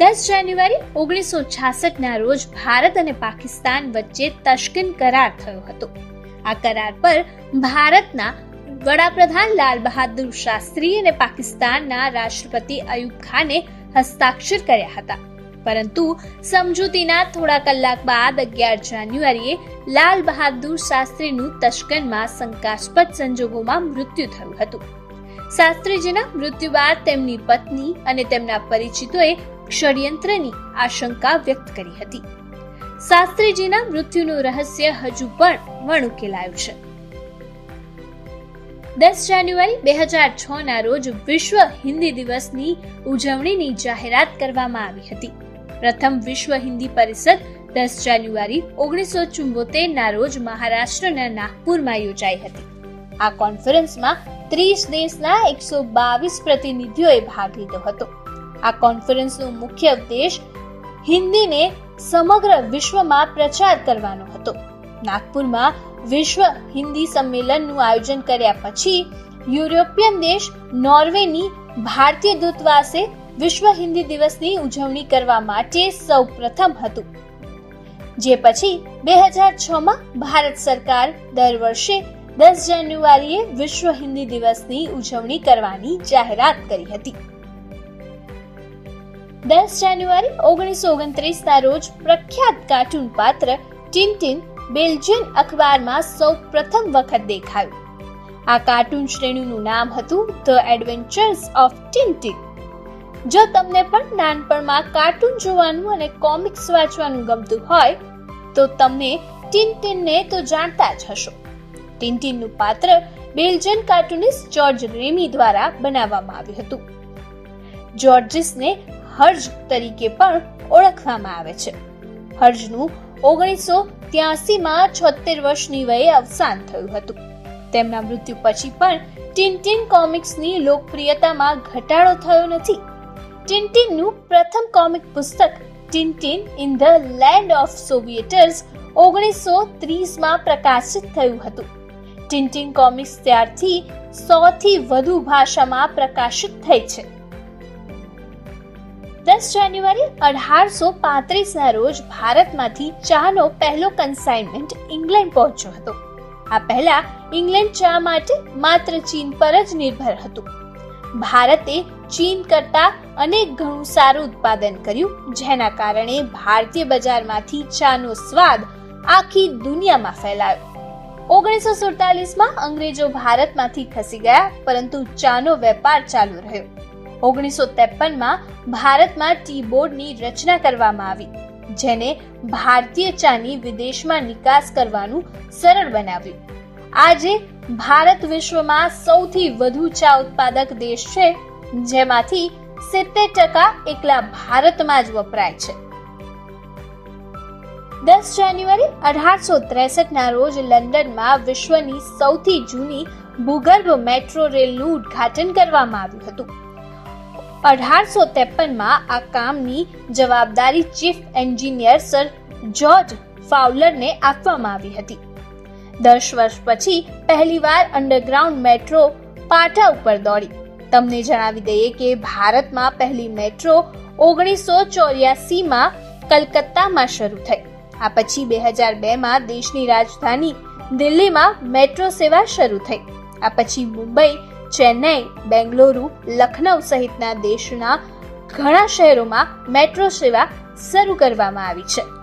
દસ જાન્યુઆરી ઓગણીસો છાસઠના રોજ ભારત અને પાકિસ્તાન વચ્ચે તશ્કિન કરાર થયો હતો. આ કરાર પર ભારતના વડાપ્રધાન લાલ બહાદુર શાસ્ત્રી અને પાકિસ્તાનના રાષ્ટ્રપતિ અયુબ ખાને હસ્તાક્ષર કર્યા હતા. પરંતુ સમજૂતીના થોડા કલાક બાદ અગિયાર જાન્યુઆરીએ લાલ બહાદુર શાસ્ત્રીનું તશ્કનમાં શંકાસ્પદ સંજોગોમાં મૃત્યુ થયું હતું. શાસ્ત્રીજીના મૃત્યુ બાદ તેમની પત્ની અને તેમના પરિચિતોએ ષડયંત્રની આશંકા વ્યક્ત કરી હતી. શાસ્ત્રીજીના મૃત્યુનું રહસ્ય હજુ પણ વણ ઉકેલાયું છે. દસ જાન્યુઆરી બે હજાર છ ના રોજ વિશ્વ હિન્દી દિવસની ઉજવણીની જાહેરાત કરવામાં આવી હતી. પ્રથમ વિશ્વ હિન્દી પરિષદ દસ જાન્યુઆરી ઓગણીસો ચુંબોતેર ના રોજ મહારાષ્ટ્રના નાગપુરમાં યોજાઈ હતી. આ કોન્ફરન્સમાં ત્રીસ દેશના એકસો બાવીસ પ્રતિનિધિઓએ ભાગ લીધો હતો. આ કોન્ફરન્સનો મુખ્ય ઉદ્દેશ હિન્દીને સમગ્ર વિશ્વમાં પ્રચાર કરવાનો હતો. નાગપુરમાં વિશ્વ હિન્દી સંમેલનનું આયોજન કર્યા પછી યુરોપિયન દેશ નોર્વેની ભારતીય દૂતવાસે વિશ્વ હિન્દી દિવસની ઉજવણી કરવા માટે સૌ પ્રથમ હતું. જે પછી બે હજાર છમાં ભારત સરકાર દર વર્ષે દસ જાન્યુઆરીએ વિશ્વ હિન્દી દિવસની ઉજવણી કરવાની જાહેરાત કરી હતી. દસ જાન્યુઆરી ઓગણીસો ઓગણત્રીસ ના રોજ પ્રખ્યાત કાર્ટૂન પાત્ર ટિન્ટિન બેલ્જિયન અખબારમાં સૌ પ્રથમ વખત દેખાયું. આ કાર્ટૂન શ્રેણીનું નામ હતું ધ એડવેન્ચર્સ ઓફ ટિન્ટિન. જો તમને પણ નાનપણમાં કાર્ટૂન જોવાનું અને કોમિક્સ વાંચવાનું ગમતું હોય, તો તમે ટિન્ટિનને તો જાણતા જ હશો. ટિન્ટિનનું પાત્ર બેલ્જિયન કાર્ટૂનિસ્ટ જ્યોર્જ રેમી દ્વારા બનાવવામાં આવ્યું હતું. જોર્જિસને હર્જ તરીકે પણ ઓળખવામાં આવે છે. હર્જનું ઓગણીસો ત્યાસીમાં છોતેર વર્ષની વયે અવસાન થયું હતું. તેમના મૃત્યુ પછી પણ ટિન્ટિન કોમિક્સની લોકપ્રિયતામાં ઘટાડો થયો નથી. ટિન્ટિનનું પ્રથમ કોમિક પુસ્તક Tintin in the land of Soviets ઓગણીસો ત્રીસમાં પ્રકાશિત થયું હતું. ટિન્ટિન કોમિક્સ ત્યારથી સોથી વધુ ભાષામાં પ્રકાશિત થઈ છે. દસ જાન્યુઆરી અઢારસો પાંત્રીસના રોજ ભારતમાંથી ચાનો પહેલો કન્સાઇનમેન્ટ ઇંગ્લેન્ડ પહોંચ્યો હતો. આ પહેલા ઇંગ્લેન્ડ ચા માટે માત્ર ચીન પર જ નિર્ભર હતું. ભારતે ચીન કરતા અનેક ઘણું સારું ઉત્પાદન કર્યું, જેના કારણે ભારતીય બજારમાંથી ચાનો સ્વાદ આખી દુનિયામાં ફેલાયો. ઓગણીસો સુડતાલીસમાં અંગ્રેજો ભારતમાંથી ખસી ગયા, પરંતુ ચાનો વેપાર ચાલુ રહ્યો. ઓગણીસો ત્રેપનમાં ભારતમાં ટી બોર્ડની રચના કરવામાં આવી, જેને ભારતીય ચાની વિદેશમાં નિકાસ કરવાનું સરળ બનાવ્યું. આજે ભારત વિશ્વમાં સૌથી વધુ ચા ઉત્પાદક દેશ છે, જેમાંથી સિત્તેર ટકા એકલા ભારતમાં જ વપરાય છે. દસ જાન્યુઆરી અઢારસો ત્રેસઠના રોજ લંડનમાં વિશ્વની સૌથી જૂની ભૂગર્ભ મેટ્રો રેલનું ઉદ્ઘાટન કરવામાં આવ્યું હતું. અઢારસો ત્રેપનમાં આ કામની જવાબદારી ચીફ એન્જિનિયર સર જ્યોર્જ ફાઉલરને આપવામાં આવી હતી. દસ વર્ષ પછી પહેલીવાર અંડરગ્રાઉન્ડ મેટ્રો પાટા ઉપર દોડી. તમને જણાવી દઈએ કે ભારતમાં પહેલી મેટ્રો ઓગણીસો ચોર્યાસીમાં કલકત્તામાં શરૂ થઈ. આ પછી બે હજાર બેમાં દેશની રાજધાની દિલ્હીમાં મેટ્રો સેવા શરૂ થઈ. આ પછી મુંબઈ ચેન્નઈ બેંગલુરુ લખનઉ સહિતના દેશના ઘણા શહેરોમાં મેટ્રો સેવા શરૂ કરવામાં આવી છે.